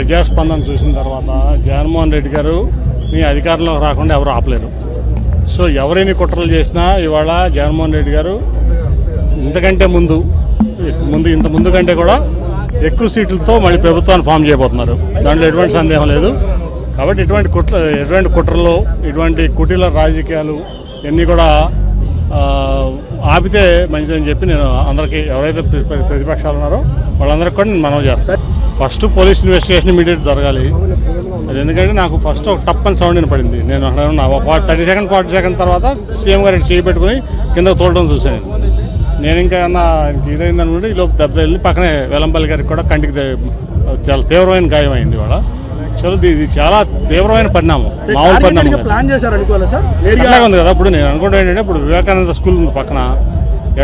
ప్రజాస్పందన చూసిన తర్వాత జగన్మోహన్ రెడ్డి గారు మీ అధికారంలోకి రాకుండా ఎవరు ఆపలేరు. సో ఎవరైనా కుట్రలు చేసినా ఇవాళ జగన్మోహన్ రెడ్డి గారు ఇంతకంటే ముందు ముందు ఇంత ముందు కంటే కూడా ఎక్కువ సీట్లతో మళ్ళీ ప్రభుత్వాన్ని ఫామ్ చేయబోతున్నారు. దాంట్లో ఎటువంటి సందేహం లేదు. కాబట్టి ఇటువంటి కుట్ర ఎటువంటి కుట్రలు ఇటువంటి కుటీల రాజకీయాలు ఇవన్నీ కూడా ఆపితే మంచిదని చెప్పి నేను అందరికీ ఎవరైతే ప్రతిపక్షాలు ఉన్నారో వాళ్ళందరికీ కూడా నేను మనవి చేస్తాను. ఫస్ట్ పోలీస్ ఇన్వెస్టిగేషన్ ఇమీడియట్ జరగాలి. అది ఎందుకంటే నాకు ఫస్ట్ ఒక టప్ అని సౌండ్ వినపడింది. నేను అక్కడ ఉన్నా థర్టీ సెకండ్ ఫార్టీ సెకండ్ తర్వాత సీఎం గారు చేయి పెట్టుకుని కింద తోలడం చూశాను నేను. ఇంకా ఏమన్నా ఇదైంది అనుకుంటే ఈ లోపు దెబ్బ తగిలి పక్కనే వెలంపల్లి గారికి కూడా కంటికి చాలా తీవ్రమైన గాయం అయింది ఇవాళ. చలో ఇది చాలా తీవ్రమైన పరిణామం మామూలు పరిణామం. ప్లాన్ చేశారు అనుకోవాలి సార్? ఉంది కదా ఇప్పుడు నేను అనుకుంటా ఏంటంటే ఇప్పుడు వివేకానంద స్కూల్ ఉంది పక్కన.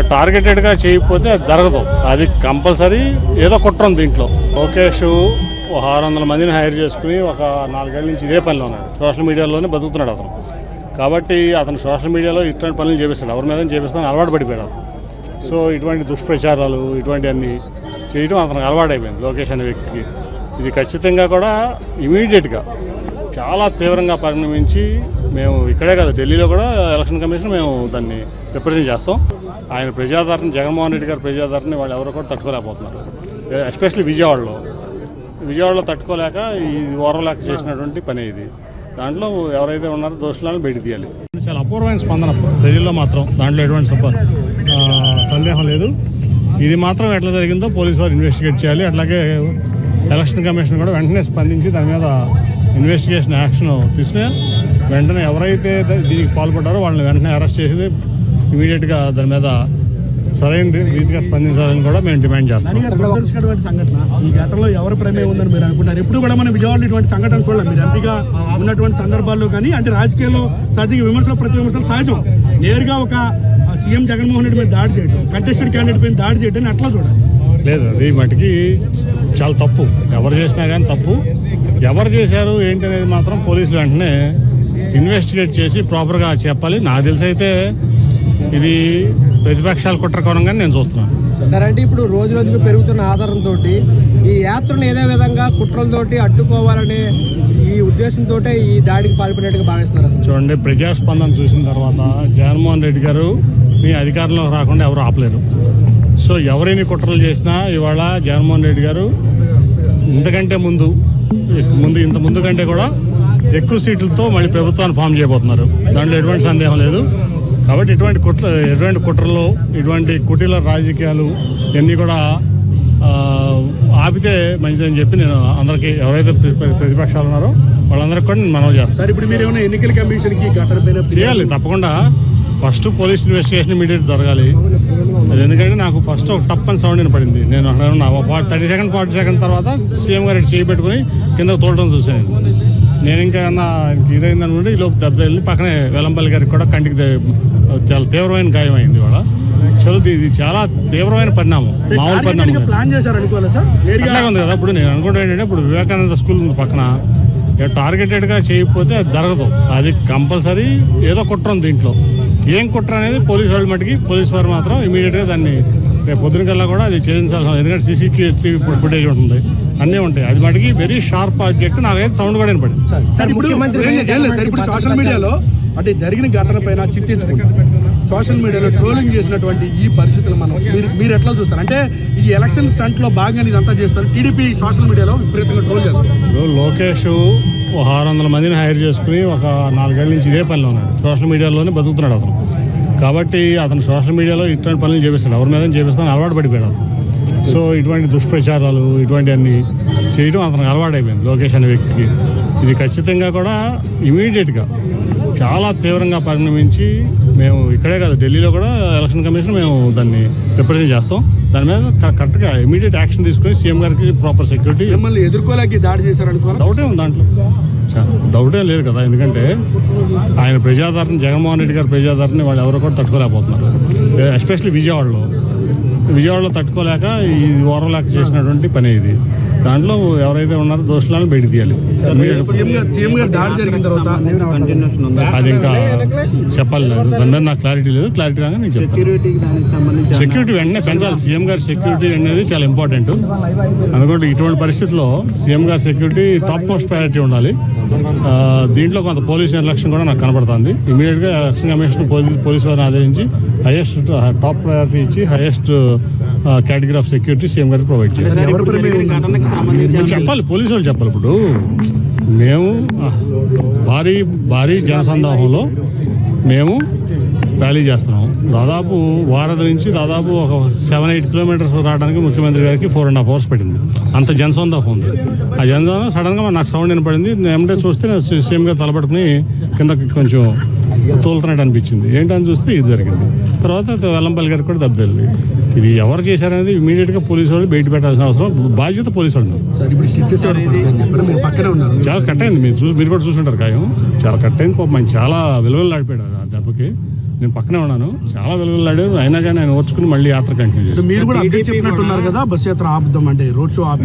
టార్గెటెడ్గా చేయకపోతే అది జరగదు. అది కంపల్సరీ ఏదో కుట్ర ఉంది దీంట్లో. లోకేష్ ఒక ఆరు వందల మందిని హైర్ చేసుకుని ఒక నాలుగేళ్ళ నుంచి ఇదే పనిలో ఉన్నాడు. సోషల్ మీడియాలోనే బతుకుతున్నాడు అతను. కాబట్టి అతను సోషల్ మీడియాలో ఇటువంటి పనులు చేపిస్తాడు. ఎవరి మీద చేపిస్తాను అలవాటు పడిపోయాడు అతను. సో ఇటువంటి దుష్ప్రచారాలు ఇటువంటి అన్ని చేయడం అతనికి అలవాటైపోయింది లోకేష్ అనే వ్యక్తికి. ఇది ఖచ్చితంగా కూడా ఇమీడియట్గా చాలా తీవ్రంగా పరిణమించి మేము ఇక్కడే కాదు ఢిల్లీలో కూడా ఎలక్షన్ కమిషన్ మేము దాన్ని రిప్రజెంట్ చేస్తాం. ఆయన ప్రజాదరణ జగన్మోహన్ రెడ్డి గారి ప్రజాదరణ వాళ్ళు ఎవరు కూడా తట్టుకోలేకపోతున్నారు. ఎస్పెషల్లీ విజయవాడలో. విజయవాడలో తట్టుకోలేక ఈ ఓరలేక చేసినటువంటి పని ఇది. దాంట్లో ఎవరైతే ఉన్నారో దోషులను బయట తీయాలి. చాలా అపూర్వమైన స్పందన ప్రజల్లో మాత్రం. దాంట్లో ఎటువంటి సందేహం లేదు. ఇది మాత్రం ఎట్లా జరిగిందో పోలీసు వారు ఇన్వెస్టిగేట్ చేయాలి. అట్లాగే ఎలక్షన్ కమిషన్ కూడా వెంటనే స్పందించి దాని మీద ఇన్వెస్టిగేషన్ యాక్షన్ తీసుకుని వెంటనే ఎవరైతే దీనికి పాల్పడ్డారో వాళ్ళని వెంటనే అరెస్ట్ చేసి ఇమీడియట్గా దాని మీద సరైన రీతిగా స్పందించాలని కూడా మేము డిమాండ్ చేస్తాం సంఘటన. ఈ ఘటనలో ఎవరి ప్రమేయం ఉందని మీరు అనుకుంటారు? ఎప్పుడు కూడా మనం విజయవాడలో ఇటువంటి సంఘటన చూడలేదు మీరు ఎంపీగా ఉన్నటువంటి సందర్భాల్లో కానీ అంటే రాజకీయాల్లో సహజంగా విమర్శలు ప్రతి విమర్శలు సహజం. నేరుగా ఒక సీఎం జగన్మోహన్ రెడ్డి మీద దాడి చేయడం కంటెస్టెడ్ క్యాండిడేట్ మీద దాడి చేయడం అట్లా చూడాలి? లేదు అది మటుకి చాలా తప్పు. ఎవరు చేసినా కానీ తప్పు. ఎవరు చేశారు ఏంటి అనేది మాత్రం పోలీసులు వెంటనే ఇన్వెస్టిగేట్ చేసి ప్రాపర్గా చెప్పాలి. నాకు తెలిసి అయితే ఇది ప్రతిపక్షాలు కుట్ర కోణంగానే నేను చూస్తున్నాను. సరే అంటే ఇప్పుడు రోజు రోజుకు పెరుగుతున్న ఆధారంతో ఈ యాత్రను ఏదే విధంగా కుట్రలతోటి అడ్డుకోవాలనే ఈ ఉద్దేశంతో ఈ దాడికి పాల్పడినట్టుగా భావిస్తున్నారు చూడండి ప్రజాస్పందన చూసిన తర్వాత జగన్మోహన్ రెడ్డి గారు మీ అధికారంలోకి రాకుండా ఎవరు ఆపలేరు. సో ఎవరైనా కుట్రలు చేసినా ఇవాళ జగన్మోహన్ రెడ్డి గారు ఇంతకంటే ముందు ముందు ఇంత ముందు కంటే కూడా ఎక్కువ సీట్లతో మళ్ళీ ప్రభుత్వాన్ని ఫామ్ చేయబోతున్నారు. దాంట్లో ఎటువంటి సందేహం లేదు. కాబట్టి ఇటువంటి కుట్ర ఎటువంటి కుట్రలు ఇటువంటి కుటీల రాజకీయాలు ఇవన్నీ కూడా ఆపితే మంచిదని చెప్పి నేను అందరికీ ఎవరైతే ప్ర- ప్ర- ప్రతిపక్షాలు ఉన్నారో వాళ్ళందరికీ కూడా నేను మనవి చేస్తాను ఇప్పుడు మీరు ఏమైనా ఎన్నికల కమిషన్కి ఘటన పైన చేయాలి తప్పకుండా. ఫస్ట్ పోలీస్ ఇన్వెస్టిగేషన్ ఇమీడియట్ జరగాలి. ఎందుకంటే నాకు ఫస్ట్ ఒక టప్ అని సౌండ్ వినపడింది. నేను అక్కడ ఉన్నా థర్టీ సెకండ్ ఫార్టీ సెకండ్ తర్వాత సీఎం గారు చేయి పెట్టుకుని కింద తోలడం చూశాను. నేను ఇంకా ఆయనకి ఇదైంది అనుకుంటే ఈ లోపు దెబ్బ తగిలి పక్కనే వెలంపల్లి గారికి కూడా కంటికి చాలా తీవ్రమైన గాయం అయింది ఇవాళ. చలో ఇది చాలా తీవ్రమైన పరిణామం. మామూలు పరిణామం కాదు. ప్లాన్ చేశారు అనుకోవాలి సార్? నేరుగా అట్లాగే ఉంది కదా. ఇప్పుడు నేను అనుకుంటా ఏంటంటే ఇప్పుడు వివేకానంద స్కూల్ ఉంది పక్కన. టార్గెటెడ్గా చేయకపోతే అది జరగదు. అది కంపల్సరీ ఏదో కుట్ర దీంట్లో. ఏం కుట్ర అనేది పోలీసు వాళ్ళు మటుకి పోలీసు వారు మాత్రం ఇమీడియట్గా దాన్ని రేపు పొద్దున కల్లా కూడా అది చేయించాల్సిన ఎందుకంటే సీసీకి ఇప్పుడు ఫుటేజ్ ఉంటుంది. అన్నీ ఉంటాయి. అది మటుకి వెరీ షార్ప్ ఆబ్జెక్ట్ నాకైతే సౌండ్ కూడా వినపడింది. సార్ ఇప్పుడు సోషల్ మీడియాలో అంటే జరిగిన ఘటన పైన చింతించుకుంటారు సోషల్ మీడియాలో ట్రోలింగ్ చేసినటువంటి ఈ పరిస్థితులు మనం మీరు మీరు ఎట్లా చూస్తారు? అంటే ఈ ఎలక్షన్ స్టంట్లో భాగంగా ఇదంతా చేస్తారు. టీడీపీ సోషల్ మీడియాలో విపరీతంగా ట్రోల్ చేస్తారు. లోకేష్ ఒక ఆరు వందల మందిని హైర్ చేసుకుని ఒక నాలుగేళ్ళ నుంచి ఇదే పనిలో ఉన్నాడు. సోషల్ మీడియాలోనే బతుకుతున్నాడు అతను. కాబట్టి అతను సోషల్ మీడియాలో ఇటువంటి పనులు చేపిస్తాడు. ఎవరి మీద చేపిస్తాను అలవాటు పడిపోయాడు అతను. సో ఇటువంటి దుష్ప్రచారాలు ఇటువంటి అన్ని చేయడం అతనికి అలవాటైపోయింది లోకేష్ అనే వ్యక్తికి. ఇది ఖచ్చితంగా కూడా ఇమీడియట్గా చాలా తీవ్రంగా పరిణమించి మేము ఇక్కడే కాదు ఢిల్లీలో కూడా ఎలక్షన్ కమిషన్ మేము దాన్ని రిప్రజెంట్ చేస్తాం. దాని మీద కరెక్ట్గా ఇమీడియట్ యాక్షన్ తీసుకొని సీఎం గారికి ప్రాపర్ సెక్యూరిటీ మిమ్మల్ని ఎదుర్కోలేక దాడి చేశారు డౌటే ఉంది దాంట్లో. డౌటే లేదు కదా ఎందుకంటే ఆయన ప్రజాదరణ జగన్మోహన్ రెడ్డి గారి ప్రజాదరణ వాళ్ళు ఎవరు కూడా తట్టుకోలేకపోతున్నారు. ఎస్పెషల్లీ విజయవాడలో. విజయవాడలో తట్టుకోలేక ఈ ఓర్వలేక చేసినటువంటి పని ఇది. దాంట్లో ఎవరైతే ఉన్నారో దోషులను బయటికి తీయాలి. సీఎం గారు సీఎం గారు దాడి జరిగిన తర్వాత అది ఇంకా చెప్పాలి నాకు దాని మీద నాకు క్లారిటీ లేదు. క్లారిటీ రాగా నేను చెప్తాను. సెక్యూరిటీకి దానికి సంబంధించి సెక్యూరిటీ వెంటనే పెంచాలి. సీఎం గారి సెక్యూరిటీ అనేది చాలా ఇంపార్టెంట్ అందుకంటే ఇటువంటి పరిస్థితుల్లో సీఎం గారి సెక్యూరిటీ టాప్ మోస్ట్ ప్రయారిటీ ఉండాలి. ఆ, దీంట్లో కొంత పోలీస్ నిర్లక్ష్యం కూడా నాకు కనబడుతుంది ఇమీడియట్గా ఎలక్షన్ కమిషన్ పోలీస్ పోలీస్ వారిని ఆదేశించి హైయెస్ట్ టాప్ ప్రయారిటీ ఇచ్చి highest category of security CM గారికి ప్రొవైడ్ చేయాలి? చెప్పాలి పోలీసు వాళ్ళు చెప్పాలి ఇప్పుడు. మేము భారీ భారీ జనసందాహంలో మేము ర్యాలీ చేస్తున్నాం. దాదాపు వారధి నుంచి దాదాపు ఒక సెవెన్ ఎయిట్ కిలోమీటర్స్ రావడానికి ముఖ్యమంత్రి గారికి ఫోర్ అండ్ హాఫ్ అవర్స్ పట్టింది. అంత జనసందాహం ఉంది. ఆ జనసందాహం సడన్గా నాకు సౌండ్ వినపడింది. నేను ఏమంటే చూస్తే నేను సీఎం గారు తలపట్టుకుని కిందకి కొంచెం తోలుతున్నట్టు అనిపించింది. ఏంటని చూస్తే ఇది జరిగింది. తర్వాత వెల్లంపల్లి గారికి కూడా దెబ్బతిల్లి ఇది ఎవరు చేశారనేది ఇమీడియట్గా పోలీసు వాళ్ళు బయట పెట్టాల్సిన అవసరం. బాధ్యత పోలీసు వాళ్ళు. చాలా కట్ అయింది. మీరు చూసి మీరు కూడా చూసుంటారు ఖాయం. చాలా కట్ అయింది పాపం. ఆయన చాలా విలువలాడిపోయాడు ఆ దెబ్బకి. నేను పక్కనే ఉన్నాను. చాలా విలువలాడాడు అయినా కానీ ఆయన ఓర్చుకుని మళ్ళీ యాత్ర కంటిన్యూ చేశాను మీరు కూడా చెప్పినట్టున్నారు కదా బస్ యాత్ర ఆపుదాం అంటే రోడ్ షో